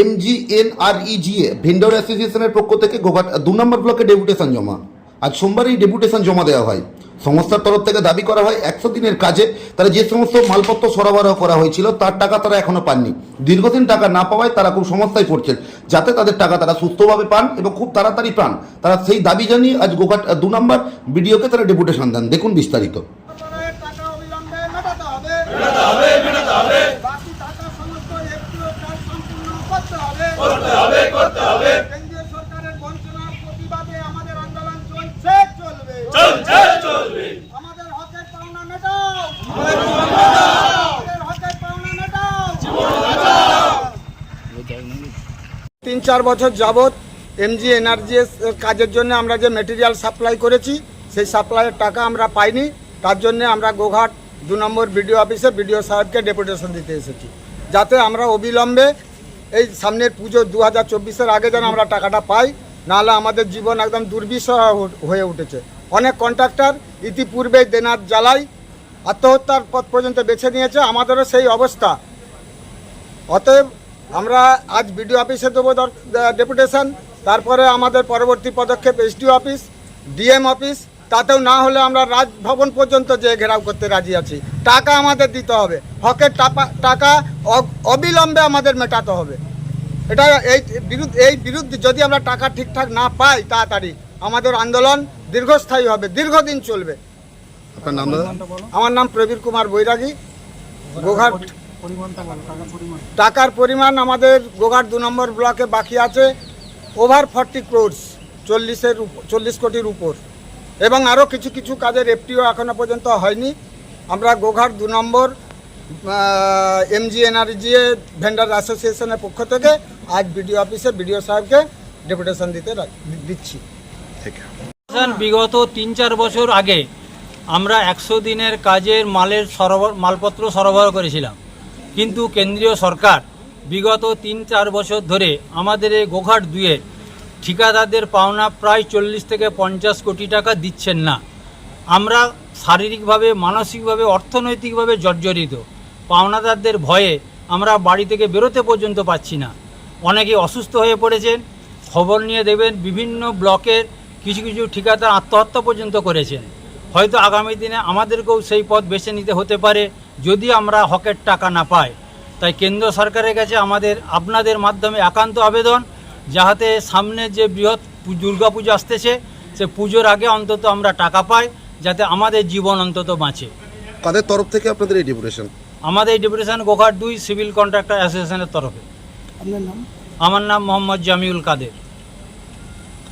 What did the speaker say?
এমজিএনআরইজিএ vendor অ্যাসোসিয়েশনের পক্ষ থেকে গোঘাট দু নম্বর ব্লকে ডেপুটেশন জমা। আজ সোমবার এই ডেপুটেশন জমা দেওয়া হয়। সংস্থার তরফ থেকে দাবি করা হয়, একশো দিনের কাজে তারা যে সমস্ত মালপত্র সরবরাহ করা হয়েছিল, তার টাকা তারা এখনও পাননি। দীর্ঘদিন টাকা না পাওয়ায় তারা খুব সমস্যায় পড়ছেন, যাতে তাদের টাকা তারা সুস্থভাবে পান এবং খুব তাড়াতাড়ি পান। তারা সেই দাবি জানিয়ে আজ গোঘাট দু নম্বর বিডিওকে তারা ডেপুটেশন দেন। দেখুন বিস্তারিত সরকারের টাকা অবিলম্বে মেটাতে হবে মেটাতে হবে মেটাতে হবে বাকি টাকা সমস্ত এফপিও কাজ সম্পূর্ণ করতে হবে করতে হবে। কেন্দ্রীয় সরকারের বঞ্চনার প্রতিবাদে আমাদের আন্দোলন চলছে চলবে। চলছে চলবে। আমাদের হকের পাওনা মেটাও। আমাদের হকের পাওনা। মেটাও। তিন চার বছর যাবৎ এমজি এনার্জিএস কাজের জন্য আমরা যে মেটেরিয়াল সাপ্লাই করেছি সেই সাপ্লাইয়ের টাকা আমরা পাইনি। তার জন্য আমরা গোঘাট দু নম্বর বিডিও অফিসে বিডিও সাহেবকে ডেপুটেশন দিতে এসেছি। যাতে আমরা অবিলম্বে এই সামনের পুজো দু হাজার চব্বিশের আগে যেন আমরা টাকাটা পাই, নাহলে আমাদের জীবন একদম দুর্বিষহ হয়ে উঠেছে। অনেক কন্ট্রাক্টর ইতিপূর্বে দেনার জ্বালাই আত্মহত্যার পথ পর্যন্ত বেছে নিয়েছে, আমাদেরও সেই অবস্থা। অতএব আমরা আজ বিডিও অফিসে দেবো ডেপুটেশন, তারপরে আমাদের পরবর্তী পদক্ষেপ এসডিও অফিস, ডিএম অফিস তাতেও না হলে আমরা রাজভবন পর্যন্ত যে ঘেরাও করতে রাজি আছি। টাকা আমাদের দিতে হবে। হকের টাকা- অবিলম্বে আমাদের মেটাতে হবে। এটা এই বিরুদ্ধে এই বিরুদ্ধে যদি আমরা টাকা ঠিকঠাক না পাই তাড়াতাড়ি আমাদের আন্দোলন দীর্ঘস্থায়ী হবে দীর্ঘদিন চলবে। আপনার নাম আমার নাম প্রবীর কুমার বৈরাগী গোঘাট। টাকার পরিমাণ। আমাদের গোঘাট দু নম্বর ব্লকে বাকি আছে ওভার ফর্টি ক্রোডস চল্লিশের চল্লিশ কোটির উপর। এবং আরও কিছু কিছু কাজের এফটিও এখনও পর্যন্ত হয়নি। আমরা গোঘাট দু নম্বর এমজি এনআরজিএ ভেন্ডার অ্যাসোসিয়েশনের পক্ষ থেকে আজ বিডিও অফিসে বিডিও সাহেবকে ডেপুটেশন দিতে দিচ্ছি। বিগত তিন চার বছর আগে আমরা একশো দিনের কাজের মালের সরবরাহ মালপত্র সরবরাহ করেছিলাম। কিন্তু কেন্দ্রীয় সরকার বিগত তিন চার বছর ধরে আমাদের এই গোঘাট দুয়ে ঠিকাদারদের পাওনা প্রায় চল্লিশ থেকে পঞ্চাশ কোটি টাকা দিচ্ছেন না। আমরা শারীরিকভাবে, মানসিকভাবে, অর্থনৈতিকভাবে জর্জরিত। পাওনাদারদের ভয়ে আমরা বাড়ি থেকে বেরোতে পর্যন্ত পাচ্ছি না। অনেকে অসুস্থ হয়ে পড়েছেন, খবর নিয়ে দেবেন বিভিন্ন ব্লকের কিছু কিছু ঠিকাদার আত্মহত্যা পর্যন্ত করেছেন। হয়তো আগামী দিনে আমাদেরকেও সেই পথ বেছে নিতে হতে পারে, যদি আমরা হকের টাকা না পাই। তাই কেন্দ্র সরকারের কাছে আমাদের, আপনাদের মাধ্যমে একান্ত আবেদন। যাহাতে সামনে যে বৃহৎ পু- দুর্গাপুজো আসতেছে সে পুজোর আগে অন্তত আমরা টাকা পাই যাতে আমাদের জীবন অন্তত বাঁচে। কাদের তরফ থেকে আপনাদের এই ডেপুটেশন আমাদের এই ডেপুটেশন গোঘাট দুই সিভিল কন্ট্রাক্টর অ্যাসোসিয়েশনের তরফে। আপনার নাম? আমার নাম মোহাম্মদ জামিউল কাদের।